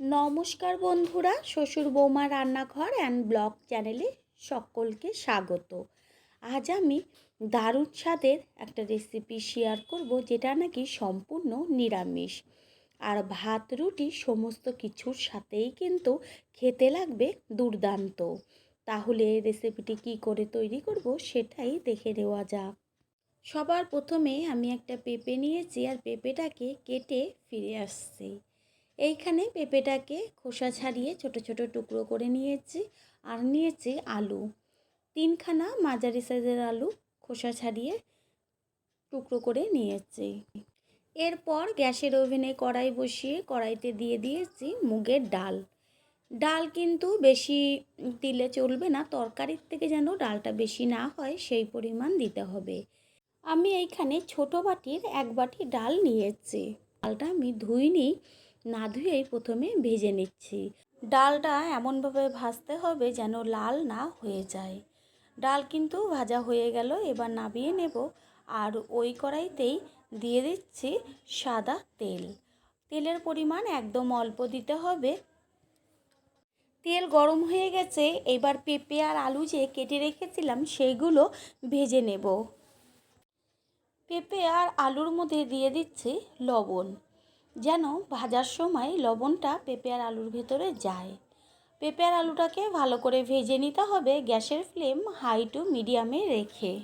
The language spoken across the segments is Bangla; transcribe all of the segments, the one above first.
নমস্কার বন্ধুরা, শ্বশুর বৌমা রান্নাঘর অ্যান্ড ব্লগ চ্যানেলে সকলকে স্বাগত। আজ আমি দারুণ স্বাদের একটা রেসিপি শেয়ার করব যেটা নাকি সম্পূর্ণ নিরামিষ। আর ভাত, রুটি সমস্ত কিছুর সাথেই কিন্তু খেতে লাগবে দুর্দান্ত। তাহলে রেসিপিটি কি করে তৈরি করব সেটাই দেখে নেওয়া যাক। সবার প্রথমে আমি একটা পেঁপে নিয়েছি আর পেঁপেটাকে কেটে ফিরে আসছি। এইখানে পেঁপেটাকে খোসা ছাড়িয়ে ছোট ছোট টুকরো করে নিয়েছি আর নিয়েছি আলু। তিনখানা মাঝারি সাইজের আলু খোসা ছাড়িয়ে টুকরো করে নিয়েছি। এরপর গ্যাসের ওভেনে কড়াই বসিয়ে কড়াইতে দিয়ে দিয়েছি মুগের ডাল। ডাল কিন্তু বেশি দিলে চলবে না, তরকারির থেকে যেন ডালটা বেশি না হয় সেই পরিমাণ দিতে হবে। আমি এইখানে ছোট বাটির এক বাটি ডাল নিয়েছি। ডালটা আমি ধুইনি না ধুয়েই প্রথমে ভেজে নিচ্ছি। ডালটা এমনভাবে ভাজতে হবে যেন লাল না হয়ে যায়। ডাল কিন্তু ভাজা হয়ে গেল, এবার নাবিয়ে নেব। আর ওই কড়াইতেই দিয়ে দিচ্ছি সাদা তেল। তেলের পরিমাণ একদম অল্প দিতে হবে। তেল গরম হয়ে গেছে, এবার পেঁপে আর আলু যে কেটে রেখেছিলাম সেইগুলো ভেজে নেব। পেঁপে আর আলুর মধ্যে দিয়ে দিচ্ছি লবণ। যেন ভাজার সময় লবণটা পেঁপে আর আলুর ভেতরে যায়। পেঁপে আর আলুটাকে ভালো করে ভেজে নিতে হবে গ্যাসের ফ্লেম হাই টু মিডিয়ামে রেখে।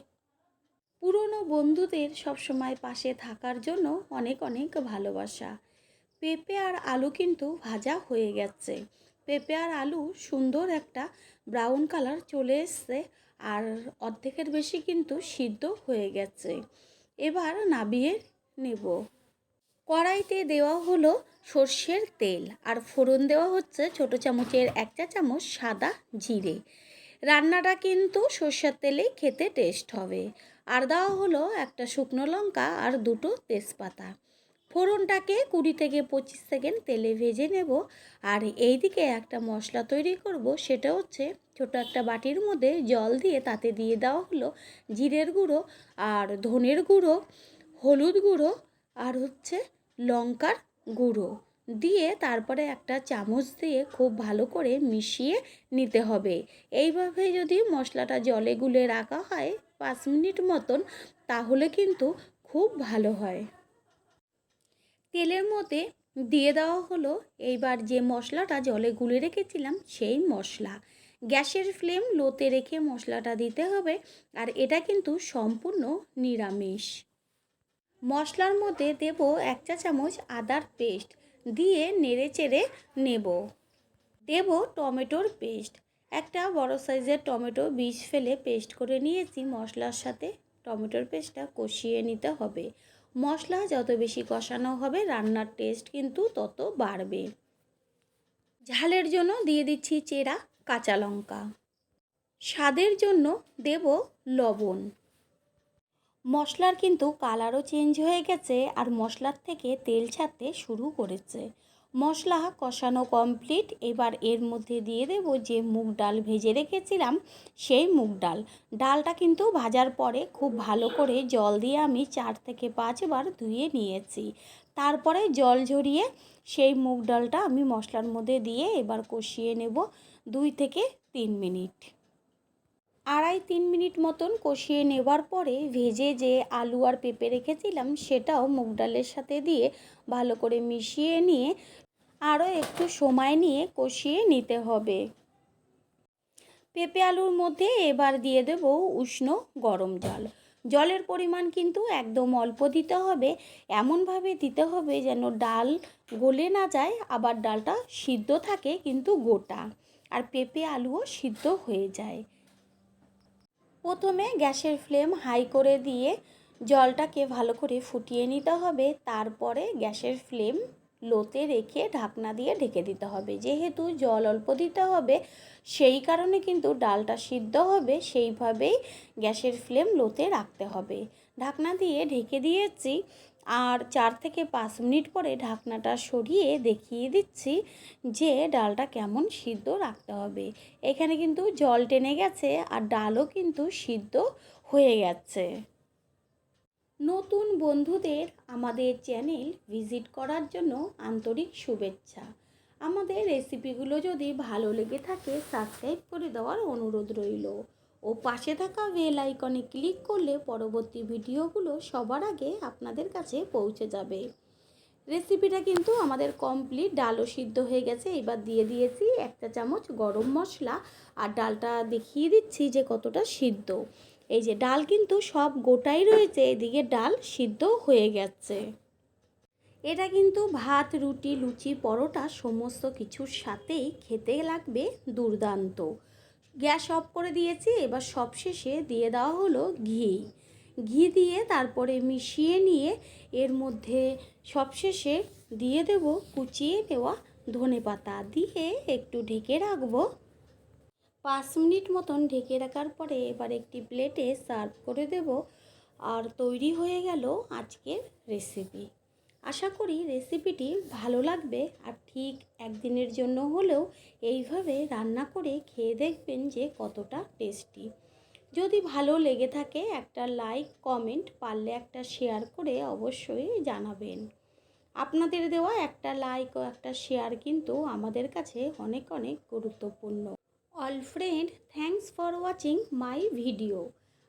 পুরনো বন্ধুদের সবসময় পাশে থাকার জন্য অনেক অনেক ভালোবাসা। পেঁপে আর আলু কিন্তু ভাজা হয়ে গেছে। পেঁপে আর আলু সুন্দর একটা ব্রাউন কালার চলে এসছে আর অর্ধেকের বেশি কিন্তু সিদ্ধ হয়ে গেছে। এবার নাবিয়ে নেব। কড়াইতে দেওয়া হলো সর্ষের তেল আর ফোড়ন দেওয়া হচ্ছে ছোট চামচের এক চা চামচ সাদা জিরে। রান্নাটা কিন্তু সর্ষের তেলেই খেতে টেস্ট হবে। আর দেওয়া হলো একটা শুকনো লঙ্কা আর দুটো তেজপাতা। ফোড়নটাকে কুড়ি থেকে পঁচিশ সেকেন্ড তেলে ভেজে নেব। আর এইদিকে একটা মশলা তৈরি করব, সেটা হচ্ছে ছোট একটা বাটির মধ্যে জল দিয়ে তাতে দিয়ে দেওয়া হলো জিরের গুঁড়ো আর ধনের গুঁড়ো, হলুদ গুঁড়ো আর হচ্ছে লঙ্কার গুঁড়ো। দিয়ে তারপরে একটা চামচ দিয়ে খুব ভালো করে মিশিয়ে নিতে হবে। এইভাবে যদি মশলাটা জলে গুলে রাখা হয় পাঁচ মিনিট মতন, তাহলে কিন্তু খুব ভালো হয়। তেলের মধ্যে দিয়ে দেওয়া হলো এইবার যে মশলাটা জলে গুলে রেখেছিলাম, সেই মশলা। গ্যাসের ফ্লেম লোতে রেখে মশলাটা দিতে হবে, আর এটা কিন্তু সম্পূর্ণ নিরামিষ। মশলার মধ্যে দেব এক চা চামচ আদার পেস্ট, দিয়ে নেড়ে চেড়ে নেব। দেব টমেটোর পেস্ট। একটা বড় সাইজের টমেটো বীজ ফেলে পেস্ট করে নিয়েছি, মশলার সাথে টমেটোর পেস্টটা কষিয়ে নিতে হবে। মশলা যত বেশি কষানো হবে, রান্নার টেস্ট কিন্তু তত বাড়বে। ঝালের জন্য দিয়ে দিচ্ছি চেরা কাঁচা লঙ্কা। স্বাদের জন্য দেব লবণ। মশলার কিন্তু কালারও চেঞ্জ হয়ে গেছে আর মশলার থেকে তেল ছাড়তে শুরু করেছে। মশলা কষানো কমপ্লিট। এবার এর মধ্যে দিয়ে দেব যে মুগ ডাল ভেজে রেখেছিলাম, সেই মুগ ডাল। ডালটা কিন্তু ভাজার পরে খুব ভালো করে জল দিয়ে আমি চার থেকে পাঁচবার ধুয়ে নিয়েছি। তারপরে জল ঝরিয়ে সেই মুগ ডালটা আমি মশলার মধ্যে দিয়ে এবার কষিয়ে নেব দুই থেকে তিন মিনিট। আড়াই তিন মিনিট মতন কষিয়ে নেবার পরে ভেজে যে আলু আর পেঁপে রেখেছিলাম, সেটাও মুগ ডালের সাথে দিয়ে ভালো করে মিশিয়ে নিয়ে আরও একটু সময় নিয়ে কষিয়ে নিতে হবে। পেঁপে আলুর মধ্যে এবার দিয়ে দেব উষ্ণ গরম জল। জলের পরিমাণ কিন্তু একদম অল্প দিতে হবে। এমনভাবে দিতে হবে যেন ডাল গলে না যায়, আবার ডালটা সিদ্ধ থাকে কিন্তু গোটা। আর পেঁপে আলুও সিদ্ধ হয়ে যায়। প্রথমে গ্যাসের ফ্লেম হাই করে দিয়ে জলটাকে ভালো করে ফুটিয়ে নিতে হবে। তারপরে গ্যাসের ফ্লেম লোতে রেখে ঢাকনা দিয়ে ঢেকে দিতে হবে। যেহেতু জল অল্প দিতে হবে, সেই কারণে কিন্তু ডালটা সিদ্ধ হবে। সেইভাবেই গ্যাসের ফ্লেম লোতে রাখতে হবে। ঢাকনা দিয়ে ঢেকে দিয়েছি। আর চার থেকে পাঁচ মিনিট পরে ঢাকনাটা সরিয়ে দেখিয়ে দিচ্ছি যে ডালটা কেমন সিদ্ধ রাখতে হবে। এখানে কিন্তু জল টেনে গেছে আর ডালও কিন্তু সিদ্ধ হয়ে গেছে। নতুন বন্ধুদের আমাদের চ্যানেল ভিজিট করার জন্য আন্তরিক শুভেচ্ছা। আমাদের রেসিপিগুলো যদি ভালো লেগে থাকে, সাবস্ক্রাইব করে দেওয়ার অনুরোধ রইল। ও পাশে থাকা বেল আইকনে ক্লিক করলে পরবর্তী ভিডিওগুলো সবার আগে আপনাদের কাছে পৌঁছে যাবে। রেসিপিটা কিন্তু আমাদের কমপ্লিট, ডালও সিদ্ধ হয়ে গেছে। এবার দিয়ে দিয়েছি একটা চামচ গরম মশলা আর ডালটা দেখিয়ে দিচ্ছি যে কতটা সিদ্ধ। এই যে ডাল কিন্তু সব গোটাই রয়েছে, এদিকে ডাল সিদ্ধ হয়ে গেছে। এটা কিন্তু ভাত, রুটি, লুচি, পরোটা, সমস্ত কিছুর সাথেই খেতে লাগবে দুর্দান্ত। গ্যাস অফ করে দিয়েছি, এবার সবশেষে দিয়ে দেওয়া হলো ঘি। ঘি দিয়ে তারপরে মিশিয়ে নিয়ে এর মধ্যে সবশেষে দিয়ে দেব কুচিয়ে নেওয়া ধনে পাতা। দিয়ে একটু ঢেকে রাখব। পাঁচ মিনিট মতন ঢেকে রাখার পরে এবার একটি প্লেটে সার্ভ করে দেব। আর তৈরি হয়ে গেল আজকের রেসিপি। আশা করি রেসিপিটি ভালো লাগবে আর ঠিক একদিনের জন্য হলেও এইভাবে রান্না করে খেয়ে দেখবেন যে কতটা টেস্টি যদি ভালো লেগে থাকে একটা লাইক কমেন্ট পারলে একটা শেয়ার করে অবশ্যই জানাবেন। আপনাদের দেওয়া একটা লাইক ও একটা শেয়ার কিন্তু আমাদের কাছে অনেক অনেক গুরুত্বপূর্ণ। All friend thanks for watching my video